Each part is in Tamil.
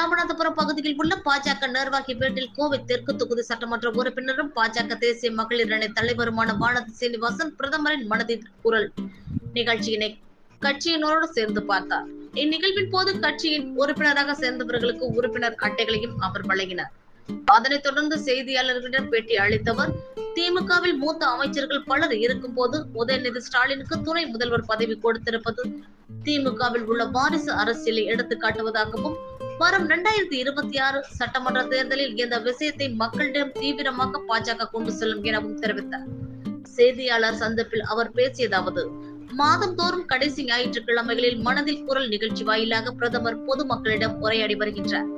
ராமநாதபுரம் பகுதியில் உள்ள பாஜக நிர்வாகி வீட்டில் கோவை தெற்கு தொகுதி சட்டமன்ற உறுப்பினரும் பாஜக தேசிய மகளிர் அணி தலைவருமான வானதி சீனிவாசன் பிரதமரின் மனதின் குரல் நிகழ்ச்சியினை கட்சியினரோடு சேர்ந்து பார்த்தார். இந்நிகழ்வின் போது கட்சியின் உறுப்பினராக சேர்ந்தவர்களுக்கு உறுப்பினர் அட்டைகளையும் அவர் வழங்கினார். அதனைத் தொடர்ந்து செய்தியாளர்களிடம் பேட்டி அளித்தவர் திமுகவில் மூத்த அமைச்சர்கள் பலர் இருக்கும் போது உதயநிதி ஸ்டாலினுக்கு துணை முதல்வர் பதவி கொடுத்திருப்பது திமுகவில் உள்ள வாரிசு அரசியலை எடுத்து காட்டுவதாகவும் வரும் இரண்டாயிரத்தி இருபத்தி ஆறு சட்டமன்ற தேர்தலில் இந்த விஷயத்தை மக்களிடம் தீவிரமாக பாஜக கொண்டு செல்லும் எனவும் தெரிவித்தார். செய்தியாளர் சந்திப்பில் அவர் பேசியதாவது மாதந்தோறும் கடைசி ஞாயிற்றுக்கிழமைகளில் மனதில் குரல் நிகழ்ச்சி வாயிலாக பிரதமர் பொதுமக்களிடம் உரையாடி வருகின்றார்.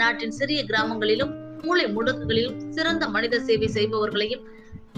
நாட்டின் சிறிய கிராமங்களிலும் மூளை முடுக்குகளிலும் சிறந்த மனித சேவை செய்பவர்களையும்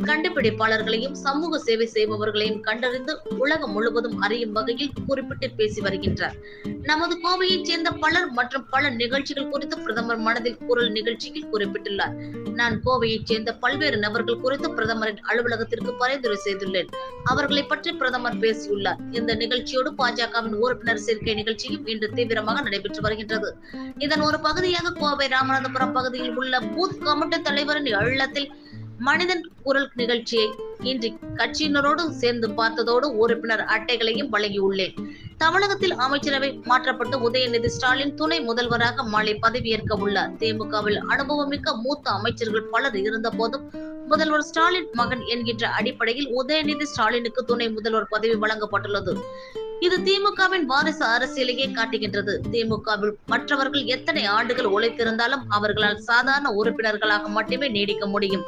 கண்டுபிடிப்பாளர்களையும் சமூக சேவை செய்பவர்களையும் கண்டறிந்து உலகம் முழுவதும் அறியும் வகையில் குறிப்பிட்டு பேசி வருகின்றார். நமது கோவையைச் சேர்ந்த பலர் மற்றும் பல நிகழ்ச்சிகள் குறித்து பிரதமர் மனதில் குரல் நிகழ்ச்சியில் குறிப்பிட்டுள்ளார். நான் கோவையைச் சேர்ந்த பல்வேறு நபர்கள் குறித்து பிரதமரின் அலுவலகத்திற்கு பரிந்துரை செய்துள்ளேன். அவர்களை பற்றி பிரதமர் பேசியுள்ளார். இந்த நிகழ்ச்சியோடு பாஜகவின் உறுப்பினர் சேர்க்கை நிகழ்ச்சியும் இன்று தீவிரமாக நடைபெற்று வருகின்றது. இதன் ஒரு பகுதியாக கோவை ராமநாதபுரம் பகுதியில் உள்ள பூத் கமிட்டி தலைவரின் இல்லத்தில் மனிதன் குரல் நிகழ்ச்சியை இன்று கட்சியினரோடு சேர்ந்து பார்த்ததோடு உறுப்பினர் அட்டைகளையும் வழங்கியுள்ளேன். தமிழகத்தில் அமைச்சரவை மாற்றப்பட்டு உதயநிதி ஸ்டாலின் துணை முதல்வராக மாலை பதவியேற்க உள்ளார் திமுகவில் அனுபவமிக்க மூத்த அமைச்சர்கள் பலர் இருந்த போதும் முதல்வர் ஸ்டாலின் மகன் என்கின்ற அடிப்படையில் உதயநிதி ஸ்டாலினுக்கு துணை முதல்வர் பதவி வழங்கப்பட்டுள்ளது. இது திமுகவின் வாரிசு அரசியலையே காட்டுகின்றது. திமுகவில் மற்றவர்கள் எத்தனை ஆண்டுகள் உழைத்திருந்தாலும் அவர்களால் சாதாரண உறுப்பினர்களாக மட்டுமே நீடிக்க முடியும்.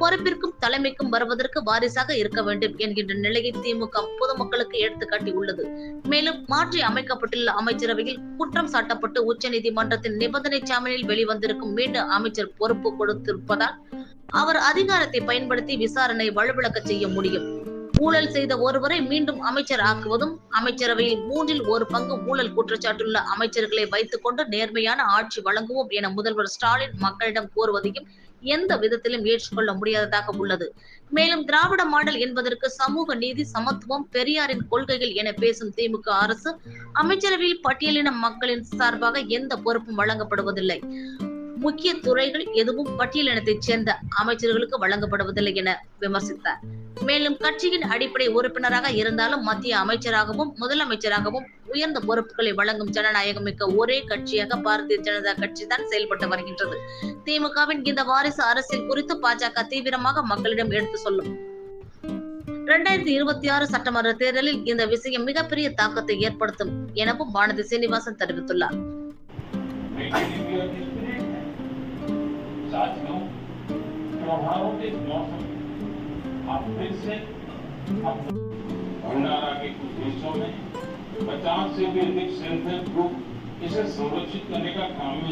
பொறுப்பிற்கும் தலைமைக்கும் வருவதற்கு வாரிசாக இருக்க வேண்டும் என்கின்ற நிலையை திமுக பொதுமக்களுக்கு எடுத்துக்காட்டி உள்ளது. மேலும் மாற்றி அமைக்கப்பட்டுள்ள அமைச்சரவையில் குற்றம் சாட்டப்பட்டு உச்சநீதிமன்றத்தின் நிபந்தனை ஜாமீனில் வெளிவந்திருக்கும் மீண்டும் அமைச்சர் பொறுப்பு கொடுத்திருப்பதால் அவர் அதிகாரத்தை பயன்படுத்தி விசாரணை வலுவிழக்க செய்ய முடியும். ஊழல் செய்த ஒருவரை மீண்டும் அமைச்சர் ஆக்குவதும் அமைச்சரவையில் மூன்றில் ஒரு பங்கு ஊழல் குற்றச்சாட்டுள்ள அமைச்சர்களை வைத்துக் கொண்டு நேர்மையான ஆட்சி வழங்குவோம் என முதல்வர் ஸ்டாலின் மக்களிடம் கோருவதையும் எந்த விதத்திலும் ஏற்றுக்கொள்ள முடியாததாக உள்ளது. மேலும் திராவிட மாடல் என்பதற்கு சமூக நீதி சமத்துவம் பெரியாரின் கொள்கைகள் என பேசும் திமுக அரசு அமைச்சரவையில் பட்டியலின மக்களின் சார்பாக எந்த பொறுப்பும் வழங்கப்படுவதில்லை. முக்கிய துறைகள் எதுவும் பட்டியலினத்தைச் சேர்ந்த அமைச்சர்களுக்கு வழங்கப்படுவதில்லை என விமர்சித்தார். மேலும் கட்சியின் அடிப்படை உறுப்பினராக இருந்தாலும் மத்திய அமைச்சராகவும் முதலமைச்சராகவும் உயர்ந்த பொறுப்புகளை வழங்கும் ஜனநாயகம் மிக்க ஒரே கட்சியாக பாரதிய ஜனதா கட்சி தான் செயல்பட்டு வருகின்றது. திமுகவின் இந்த வாரிசு அரசியல் குறித்து பாஜக தீவிரமாக மக்களிடம் எடுத்து சொல்லும். இரண்டாயிரத்தி இருபத்தி ஆறு சட்டமன்ற தேர்தலில் இந்த விஷயம் மிகப்பெரிய தாக்கத்தை ஏற்படுத்தும் எனவும் வானதி சீனிவாசன் தெரிவித்துள்ளார். சாட்சியம் आप फिर से अब भंडारा के कुछ हिस्सों में 50 से भी अधिक सेल्फ हेल्प ग्रुप इसे संरक्षित करने का काम में